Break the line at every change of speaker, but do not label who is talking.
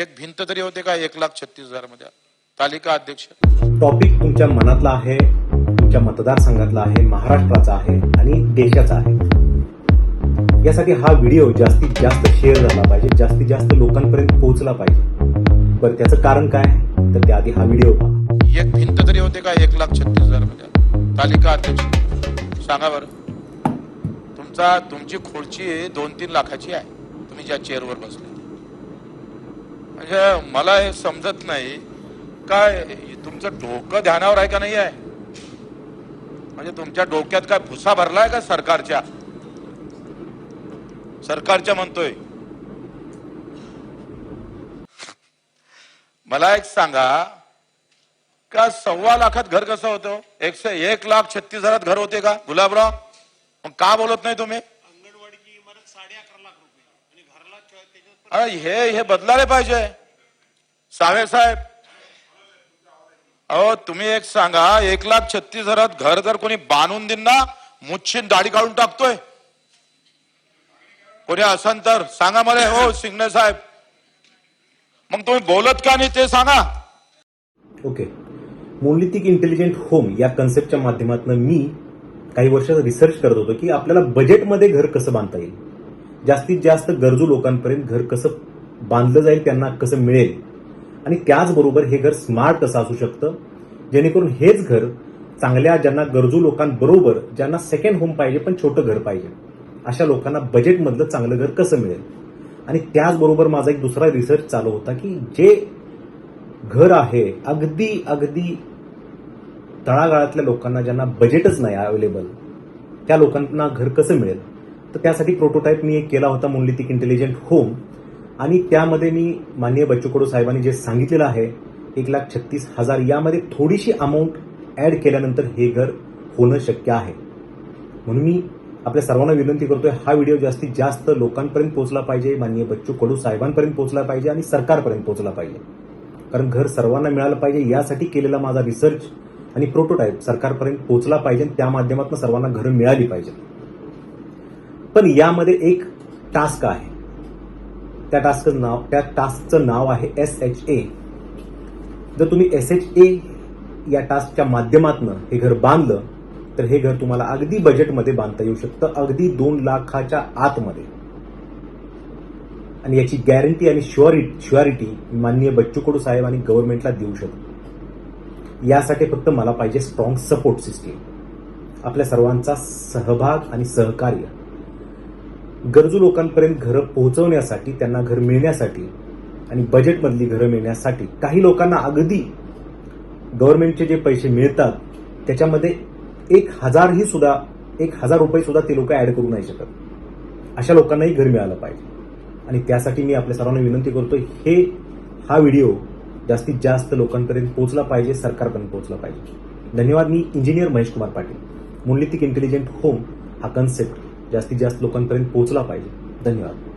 एक भिंत तरी होते का? एक लाख छत्तीस हजारमध्ये. तालिका अध्यक्ष.
टॉपिक तुमच्या मनातला आहे तुमच्या मतदारसंघातला आहे महाराष्ट्राचा आहे आणि देशाचा आहे. यासाठी हा व्हिडिओ जास्तीत जास्त शेअर झाला पाहिजे जास्तीत जास्त लोकांपर्यंत पोहोचला पाहिजे. बरं त्याचं कारण काय? तर त्याआधी हा व्हिडिओ पहा.
एक भिंत तरी होते का? एक लाख छत्तीस हजारमध्ये. तालिका अध्यक्ष सांगा बरं. तुमचा तुमची खुर्ची दोन तीन लाखाची आहे. तुम्ही ज्या चेअरवर बसले. म्हणजे मला हे समजत नाही. काय तुमचं डोकं ध्यानावर आहे का नाही आहे? म्हणजे तुमच्या डोक्यात काय भुसा भरलाय का सरकारच्या? सरकारच्या म्हणतोय. मला एक सांगा का सव्वा लाखात घर कसं होतं? एकशे एक लाख छत्तीस हजारात घर होते का? गुलाबराव मग का बोलत नाही तुम्ही? अरे हे हे बदलायला पाहिजे. सावे साहेब. अहो तुम्ही एक सांगा एक लाख छत्तीस हजारात घर जर कोणी बांधून देईन ना मुच्छीन दाढी काढून टाकतोय. कोणी असन तर सांगा मला हो सिंगणे साहेब. मग तुम्ही बोलत का नाही ते सांगा.
ओके. मोलिथिक इंटेलिजंट होम या कन्सेप्टच्या माध्यमातून मी काही वर्ष रिसर्च करत होतो की आपल्याला बजेटमध्ये घर कसं बांधता येईल. जास्तीत जास्त गरजू लोकांपर्यंत घर कसं बांधलं जाईल त्यांना कसं मिळेल? आणि त्याचबरोबर हे घर स्मार्ट कसं असू शकतं? जेणेकरून हेच घर चांगल्या ज्यांना गरजू लोकांबरोबर ज्यांना सेकंड होम पाहिजे पण छोटं घर पाहिजे. अशा लोकांना बजेटमधलं चांगलं घर कसं मिळेल? आणि त्याचबरोबर माझा एक दुसरा रिसर्च चालू होता की जे घर आहे अगदी अगदी तळागाळातल्या लोकांना ज्यांना बजेटच नाही अवेलेबल त्या लोकांना घर कसं मिळेल? तर त्यासाठी प्रोटोटाईप मी एक केला होता मोनलिथिक इंटेलिजंट होम आणि त्यामध्ये मी माननीय बच्चू कडू साहेबांनी जे सांगितलेलं आहे एक लाख छत्तीस हजार यामध्ये थोडीशी अमाऊंट ॲड केल्यानंतर हे घर होणं शक्य आहे. म्हणून मी आपल्या सर्वांना विनंती करतोय हा व्हिडिओ जास्तीत जास्त लोकांपर्यंत पोहोचला पाहिजे माननीय बच्चू कडू साहेबांपर्यंत पोहोचला पाहिजे आणि सरकारपर्यंत पोहोचला पाहिजे. कारण घर सर्वांना मिळालं पाहिजे यासाठी केलेला माझा रिसर्च आणि प्रोटोटाईप सरकारपर्यंत पोहोचला पाहिजे त्या माध्यमातून सर्वांना घरं मिळाली पाहिजे पण यामध्ये एक टास्क आहे. त्या टास्कचं नाव त्या टास्कचं नाव आहे एस एच ए जर तुम्ही एस एच ए या टास्कच्या माध्यमातून हे घर बांधलं तर हे घर तुम्हाला अगदी बजेटमध्ये बांधता येऊ शकतं अगदी दोन लाखाच्या आतमध्ये. आणि याची गॅरंटी आणि शुअरिटी शुअरिटी माननीय बच्चू कडू साहेब आणि गव्हर्नमेंटला देऊ शकतो. यासाठी फक्त मला पाहिजे स्ट्रॉंग सपोर्ट सिस्टीम आपल्या सर्वांचा सहभाग आणि सहकार्य. गरजू लोकांपर्यंत घरं पोहोचवण्यासाठी त्यांना घर मिळण्यासाठी आणि बजेटमधली घरं मिळण्यासाठी काही लोकांना अगदी गव्हर्नमेंटचे जे पैसे मिळतात त्याच्यामध्ये एक हजारही सुद्धा एक हजार रुपये सुद्धा ते लोक ऍड करू नाही शकत. अशा लोकांनाही घर मिळालं पाहिजे. आणि त्यासाठी मी आपल्या सर्वांना विनंती करतो हे हा व्हिडिओ जास्तीत जास्त लोकांपर्यंत पोहोचला पाहिजे सरकारपर्यंत पोहोचला पाहिजे. धन्यवाद मी engineer Mahesh Kumar Patil. Monolithic intelligent home हा कन्सेप्ट जास्तीत जास्त लोकांपर्यंत पोहोचला पाहिजे. धन्यवाद.